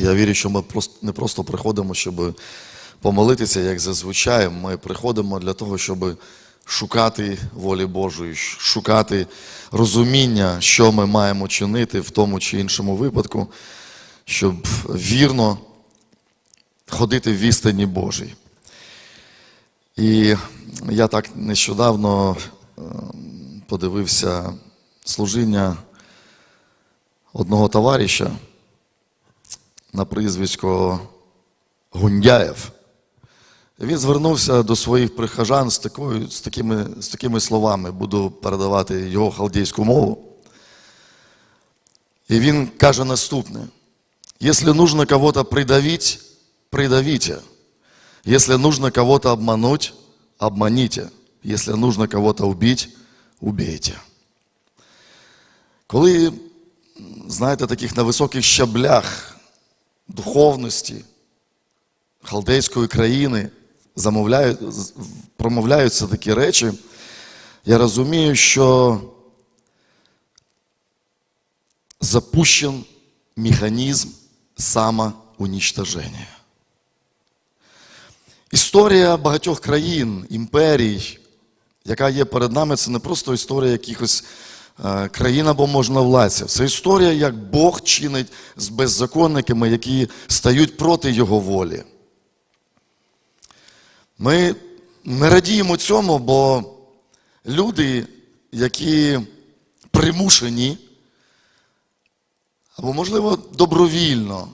Я вірю, що ми просто, не просто приходимо, щоб помолитися, як зазвичай. Ми приходимо для того, щоб шукати волі Божої, шукати розуміння, що ми маємо чинити в тому чи іншому випадку, щоб вірно ходити в істині Божій. І я так нещодавно е, подивився служіння одного товариша на прізвисько Гундяєв. Він звернувся до своїх прихожан з, такою, з, такими, з такими словами, буду передавати його халдейську мову. І він каже наступне: Если нужно кого-то придавить, придавите. Если нужно кого-то обмануть, обманите. Если нужно кого-то убить, убейте. Коли, знаєте, таких на високих щаблях духовності халдейської країни замовляють, промовляються такі речі, я розумію, що запущен механізм самоунічтоження. Історія багатьох країн, імперій, яка є перед нами, це не просто історія якихось е, країн або можновладців. Це історія, як Бог чинить з беззаконниками, які стають проти Його волі. Ми не радіємо цьому, бо люди, які примушені, або, можливо, добровільно,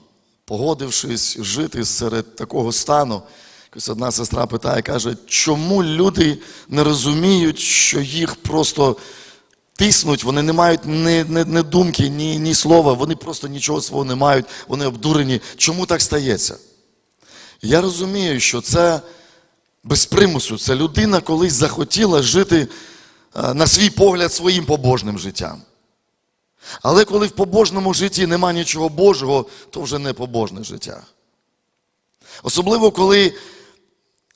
погодившись жити серед такого стану, якось одна сестра питає, каже, чому люди не розуміють, що їх просто тиснуть, вони не мають ні, ні, ні думки, ні, ні слова, вони просто нічого свого не мають, вони обдурені. Чому так стається? Я розумію, що це без примусу, це людина колись захотіла жити е, на свій погляд своїм побожним життям. Але коли в побожному житті нема нічого Божого, то вже не побожне життя. Особливо, коли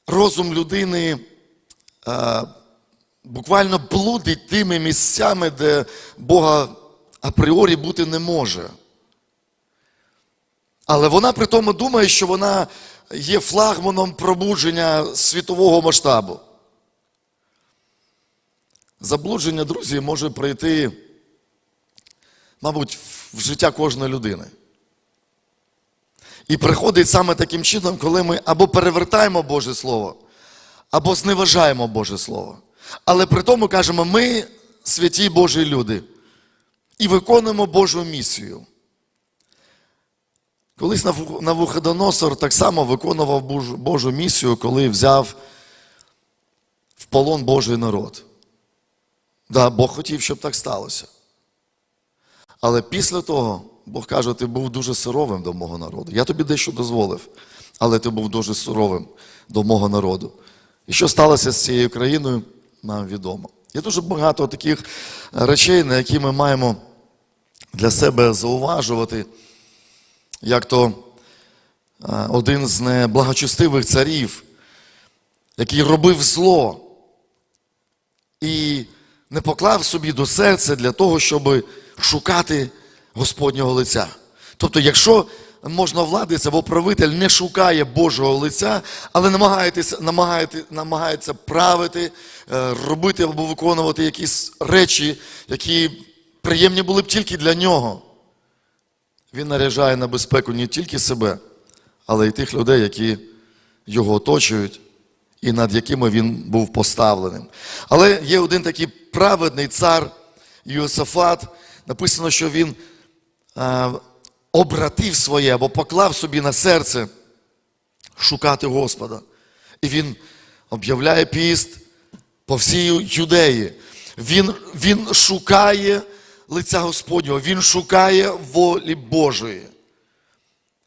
розум людини е, буквально блудить тими місцями, де Бога апріорі бути не може. Але вона при тому думає, що вона є флагманом пробудження світового масштабу. Заблудження, друзі, може прийти, мабуть, в життя кожної людини. І приходить саме таким чином, коли ми або перевертаємо Боже Слово, або зневажаємо Боже Слово. Але при тому кажемо, ми святі Божі люди і виконуємо Божу місію. Колись Наву- Навуходоносор так само виконував Божу місію, коли взяв в полон Божий народ. Да, Бог хотів, щоб так сталося. Але після того Бог каже, ти був дуже суровим до мого народу. Я тобі дещо дозволив, але ти був дуже суровим до мого народу. І що сталося з цією країною, нам відомо. Є дуже багато таких речей, на які ми маємо для себе зауважувати, як то е, один з неблагочестивих царів, який робив зло і не поклав собі до серця для того, щоб шукати Господнього лиця. Тобто, якщо можновладець або правитель не шукає Божого лиця, але намагається, намагається, намагається правити, е, робити або виконувати якісь речі, які приємні були б тільки для нього, він наряжає на безпеку не тільки себе, але й тих людей, які його оточують і над якими він був поставленим. Але є один такий праведний цар Йосафат. Написано, що він е, обратив своє або поклав собі на серце шукати Господа. І він об'являє піст по всій юдеї. Він, він шукає лиця Господнього, він шукає волі Божої.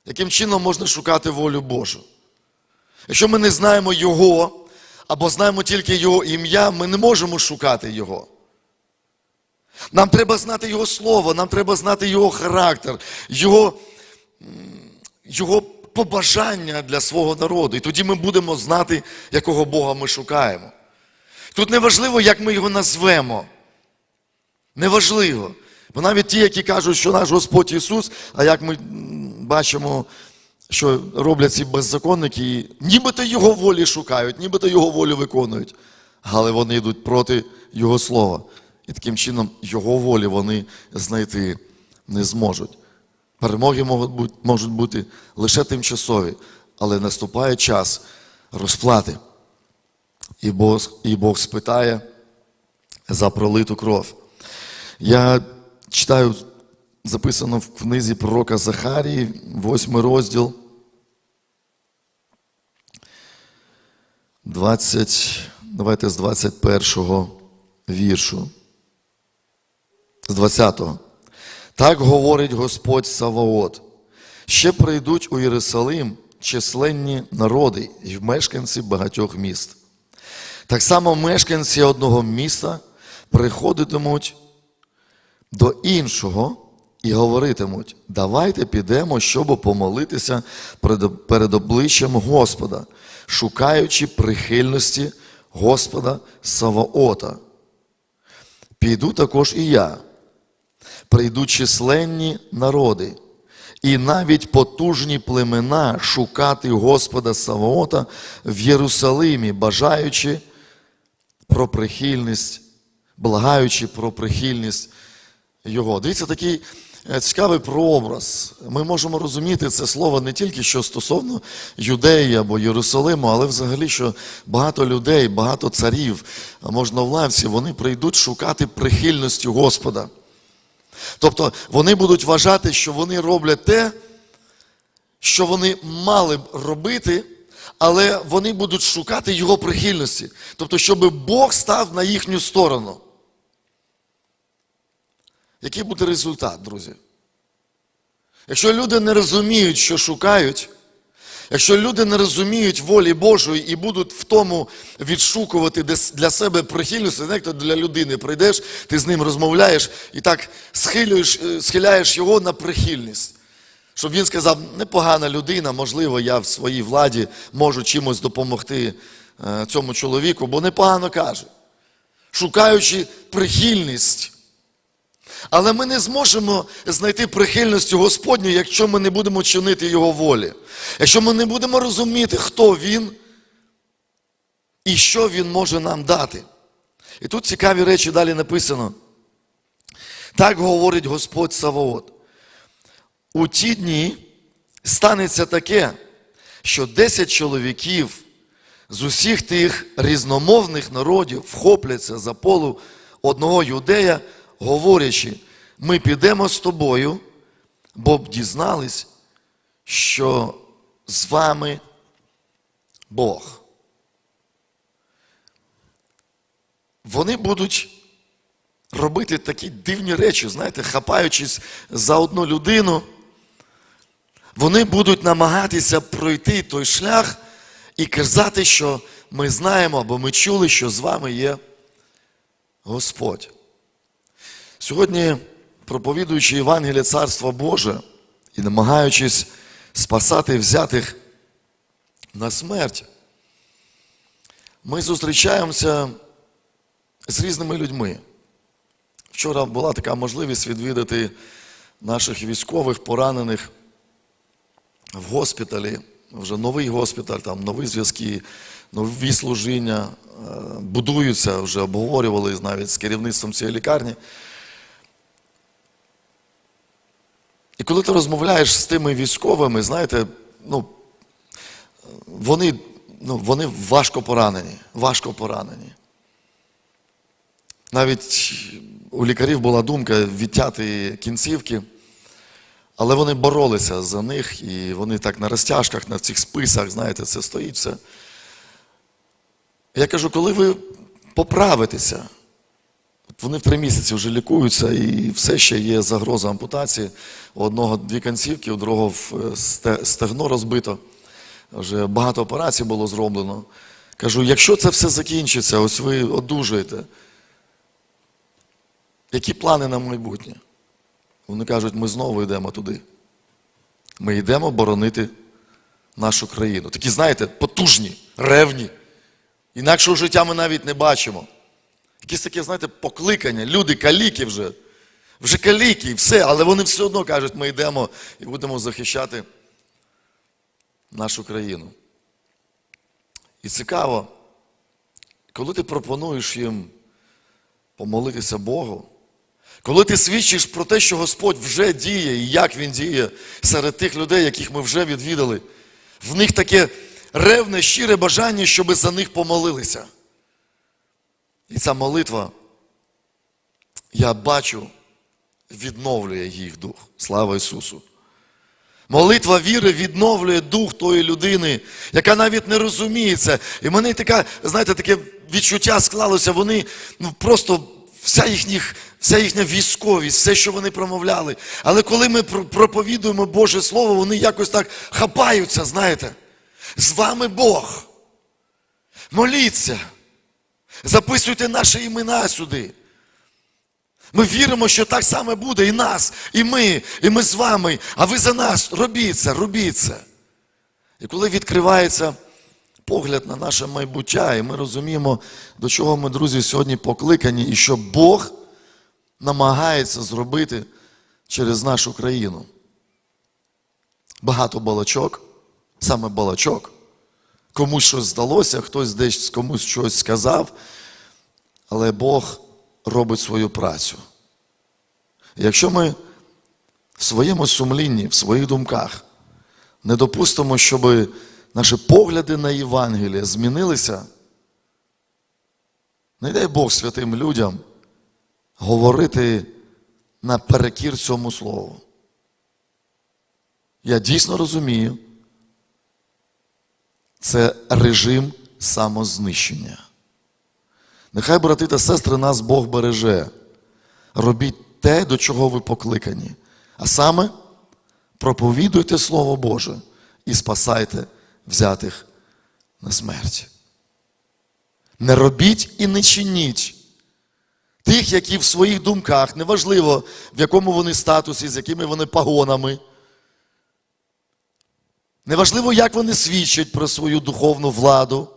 Яким чином можна шукати волю Божу? Якщо ми не знаємо Його, або знаємо тільки Його ім'я, ми не можемо шукати Його. Нам треба знати Його Слово, нам треба знати Його характер, Його, його побажання для свого народу. І тоді ми будемо знати, якого Бога ми шукаємо. Тут не важливо, як ми його назвемо. Неважливо. Бо навіть ті, які кажуть, що наш Господь Ісус, а як ми бачимо, що роблять ці беззаконники, нібито його волі шукають, нібито його волю виконують, але вони йдуть проти Його слова. І таким чином його волі вони знайти не зможуть. Перемоги можуть бути, лише тимчасові, але наступає час розплати. І Бог, і Бог спитає за пролиту кров. Я читаю, записано в книзі пророка Захарії, восьмий розділ. 20, давайте з 21 віршу. З 20-го. Так говорить Господь Саваот. Ще прийдуть у Єрусалим численні народи і мешканці багатьох міст. Так само мешканці одного міста приходитимуть до іншого і говоритимуть: давайте підемо, щоб помолитися перед, перед обличчям Господа, шукаючи прихильності Господа Саваота. Піду також і я. Прийдуть численні народи, і навіть потужні племена шукати Господа Саваота в Єрусалимі, бажаючи про прихильність, благаючи про прихильність Його. Дивіться, такий е, цікавий прообраз. Ми можемо розуміти це слово не тільки що стосовно Юдеї або Єрусалиму, але взагалі, що багато людей, багато царів, можновладців, вони прийдуть шукати прихильності Господа. Тобто вони будуть вважати, що вони роблять те, що вони мали б робити, але вони будуть шукати його прихильності. Тобто, щоб Бог став на їхню сторону. Який буде результат, друзі? Якщо люди не розуміють, що шукають, якщо люди не розуміють волі Божої і будуть в тому відшукувати для себе прихильність, знаєте, для людини прийдеш, ти з ним розмовляєш і так схилюєш, е, схиляєш його на прихильність. Щоб він сказав, непогана людина, можливо, я в своїй владі можу чимось допомогти е, цьому чоловіку, бо непогано каже. Шукаючи прихильність. Але ми не зможемо знайти прихильності Господню, якщо ми не будемо чинити Його волі. Якщо ми не будемо розуміти, хто Він і що Він може нам дати. І тут цікаві речі далі написано. Так говорить Господь Саваот. У ті дні станеться таке, що 10 чоловіків з усіх тих різномовних народів вхопляться за полу одного юдея, говорячи, ми підемо з тобою, бо б дізнались, що з вами Бог. Вони будуть робити такі дивні речі, знаєте, хапаючись за одну людину, вони будуть намагатися пройти той шлях і казати, що ми знаємо або ми чули, що з вами є Господь. Сьогодні, проповідуючи Євангеліє Царства Боже і намагаючись спасати взятих на смерть, ми зустрічаємося з різними людьми. Вчора була така можливість відвідати наших військових, поранених в госпіталі. Вже новий госпіталь, там нові зв'язки, нові служіння е, будуються, вже обговорювали навіть з керівництвом цієї лікарні. І коли ти розмовляєш з тими військовими, знаєте, ну, вони, ну, вони важко поранені, важко поранені. Навіть у лікарів була думка відтяти кінцівки, але вони боролися за них, і вони так на розтяжках, на цих списах, знаєте, це стоїть все. Я кажу, коли ви поправитеся, вони в три місяці вже лікуються, і все ще є загроза ампутації. У одного дві кінцівки, у другого стегно розбито. Вже багато операцій було зроблено. Кажу, якщо це все закінчиться, ось ви одужаєте, які плани на майбутнє? Вони кажуть, ми знову йдемо туди. Ми йдемо боронити нашу країну. Такі, знаєте, потужні, ревні. Інакшого життя ми навіть не бачимо. Якісь таке, знаєте, покликання, люди каліки вже. вже каліки, все, але вони все одно кажуть, ми йдемо і будемо захищати нашу країну. І цікаво, коли ти пропонуєш їм помолитися Богу, коли ти свідчиш про те, що Господь вже діє і як Він діє серед тих людей, яких ми вже відвідали, в них таке ревне, щире бажання, щоб за них помолилися. І ця молитва, я бачу, відновлює їх дух. Слава Ісусу! Молитва віри відновлює дух тої людини, яка навіть не розуміє це. І мене таке, знаєте, таке відчуття склалося. Вони ну просто вся їхніх, вся їхня військовість, все, що вони промовляли. Але коли ми проповідуємо Боже Слово, вони якось так хапаються, знаєте. З вами Бог. Моліться. Записуйте наші імена сюди. Ми віримо, що так само буде і нас, і ми, і ми з вами, а ви за нас робіть це, робіть це. І коли відкривається погляд на наше майбуття, і ми розуміємо, до чого ми, друзі, сьогодні покликані, і що Бог намагається зробити через нашу країну. Багато балачок, саме балачок. Комусь щось здалося, хтось десь комусь щось сказав, але Бог робить свою працю. Якщо ми в своєму сумлінні, в своїх думках не допустимо, щоб наші погляди на Євангеліє змінилися, не дай Бог святим людям говорити наперекір цьому слову. Я дійсно розумію, це режим самознищення. Нехай, брати та сестри, нас Бог береже. Робіть те, до чого ви покликані. А саме проповідуйте Слово Боже і спасайте взятих на смерть. Не робіть і не чиніть тих, які в своїх думках, неважливо, в якому вони статусі, з якими вони погонами. Неважливо, як вони свідчать про свою духовну владу.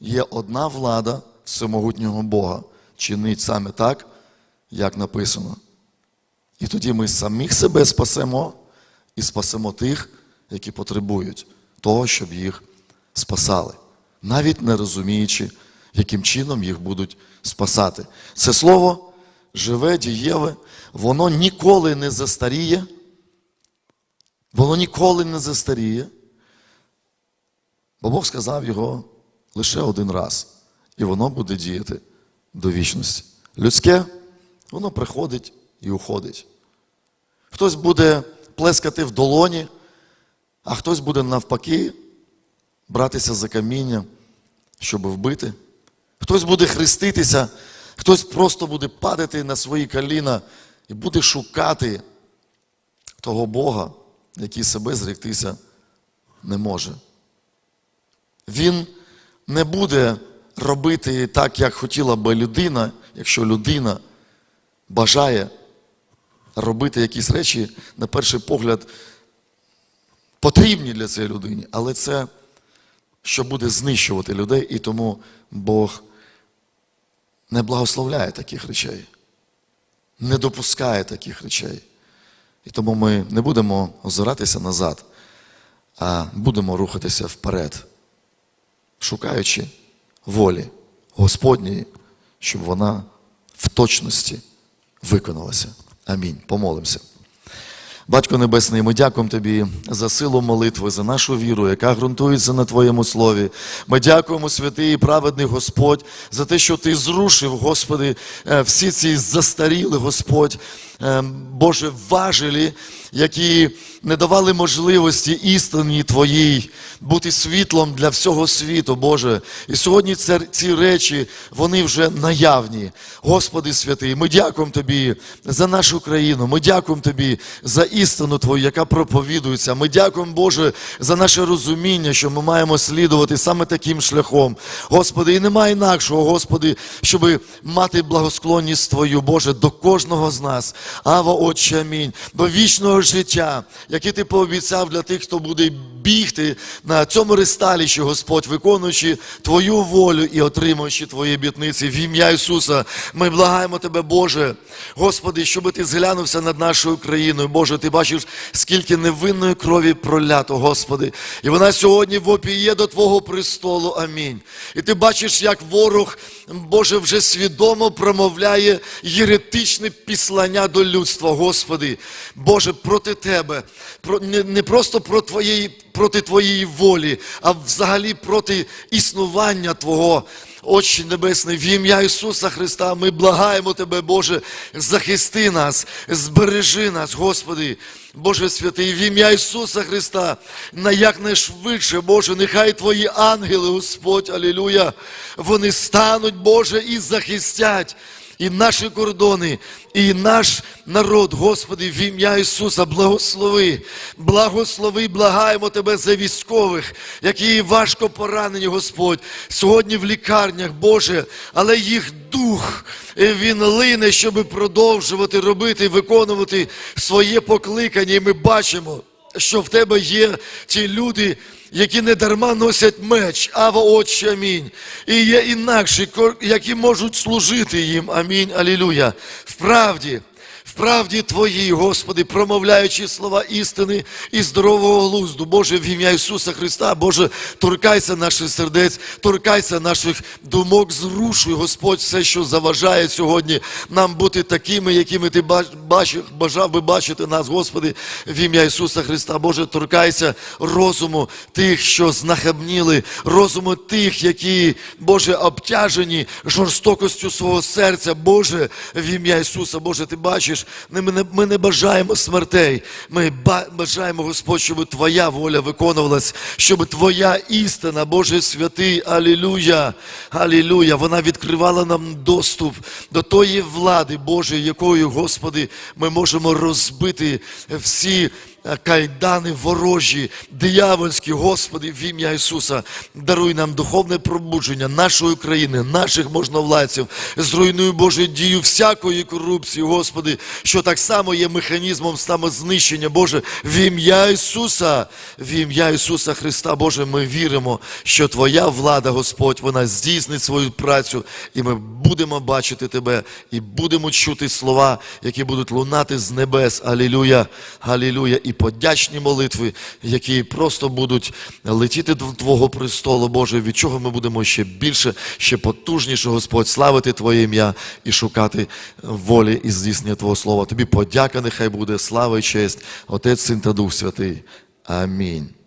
Є одна влада всемогутнього Бога. Чинить саме так, як написано. І тоді ми самих себе спасемо і спасемо тих, які потребують того, щоб їх спасали, навіть не розуміючи, яким чином їх будуть спасати. Це слово живе, дієве, воно ніколи не застаріє. Воно ніколи не застаріє. Бо Бог сказав його лише один раз, і воно буде діяти до вічності. Людське, воно приходить і уходить. Хтось буде плескати в долоні, а хтось буде навпаки братися за каміння, щоб вбити. Хтось буде хреститися, хтось просто буде падати на свої коліна і буде шукати того Бога, який себе зректися не може. Він не буде робити так, як хотіла би людина, якщо людина бажає робити якісь речі, на перший погляд, потрібні для цієї людини, але це що буде знищувати людей, і тому Бог не благословляє таких речей, не допускає таких речей. І тому ми не будемо озиратися назад, а будемо рухатися вперед, шукаючи волі Господньої, щоб вона в точності виконалася. Амінь. Помолимося. Батько Небесний, ми дякуємо Тобі за силу молитви, за нашу віру, яка ґрунтується на Твоєму слові. Ми дякуємо, святий і праведний Господь, за те, що Ти зрушив, Господи, е, всі ці застаріли, Господь, Боже, важелі, які не давали можливості істині Твоїй бути світлом для всього світу, Боже. І сьогодні ці речі, вони вже наявні. Господи святий, ми дякуємо Тобі за нашу країну. Ми дякуємо Тобі за істину Твою, яка проповідується. Ми дякуємо, Боже, за наше розуміння, що ми маємо слідувати саме таким шляхом. Господи, і немає інакшого, Господи, щоб мати благосклонність Твою, Боже, до кожного з нас. Ава, Отче, амінь. До вічного життя, яке Ти пообіцяв для тих, хто буде бігти на цьому ристалищі, Господь, виконуючи Твою волю і отримуючи Твої обітниці. В ім'я Ісуса ми благаємо Тебе, Боже, Господи, щоб Ти зглянувся над нашою країною. Боже, Ти бачиш, скільки невинної крові пролято, Господи. І вона сьогодні в опіє до Твого престолу. Амінь. І ти бачиш, як ворог, Боже, вже свідомо промовляє єретичне післання до людства, Господи. Боже, проти Тебе. Не просто про твоєї, проти Твоєї волі, а взагалі проти існування Твого. Отче Небесний, в ім'я Ісуса Христа, ми благаємо Тебе, Боже, захисти нас, збережи нас, Господи, Боже святий, в ім'я Ісуса Христа, на якнайшвидше, Боже, нехай Твої ангели, Господь, Алілуя, вони стануть, Боже, і захистять і наші кордони, і наш народ, Господи, в ім'я Ісуса, благослови, благослови, благаємо Тебе за військових, які важко поранені, Господь, сьогодні в лікарнях, Боже, але їх дух, е, він лине, щоб продовжувати робити, виконувати своє покликання. І ми бачимо, що в Тебе є ті люди, які не дарма носять меч, Ава Отче, амінь. І є інакші, які можуть служити їм. Амінь. Алілуя. Вправді. Вправді Твої, Господи, промовляючи слова істини і здорового глузду, Боже, в ім'я Ісуса Христа, Боже, торкайся наших сердець, торкайся наших думок, зрушуй, Господь, все, що заважає сьогодні нам бути такими, якими Ти бач- бачив, бажав би бачити нас, Господи, в ім'я Ісуса Христа. Боже, торкайся розуму тих, що знахабніли, розуму тих, які, Боже, обтяжені жорстокостю свого серця. Боже, в ім'я Ісуса, Боже, Ти бачиш, не, ми не бажаємо смертей. Ми бажаємо, Господь, щоб Твоя воля виконувалась, щоб Твоя істина, Боже святий, Алілюя, Алілюя, вона відкривала нам доступ до тої влади Божої, якою, Господи, ми можемо розбити всі кайдани ворожі, диявольські, Господи, в ім'я Ісуса, даруй нам духовне пробудження нашої країни, наших можновладців, зруйнуй Боже дію всякої корупції, Господи, що так само є механізмом самознищення, Боже, в ім'я Ісуса, в ім'я Ісуса Христа, Боже, ми віримо, що Твоя влада, Господь, вона здійснить свою працю, і ми будемо бачити Тебе, і будемо чути слова, які будуть лунати з небес. Алілюя, алілюя, і подячні молитви, які просто будуть летіти до Твого престолу, Боже, від чого ми будемо ще більше, ще потужніше, Господь, славити Твоє ім'я і шукати волі і здійснення Твого слова. Тобі подяка нехай буде, слава і честь, Отець, Син та Дух Святий. Амінь.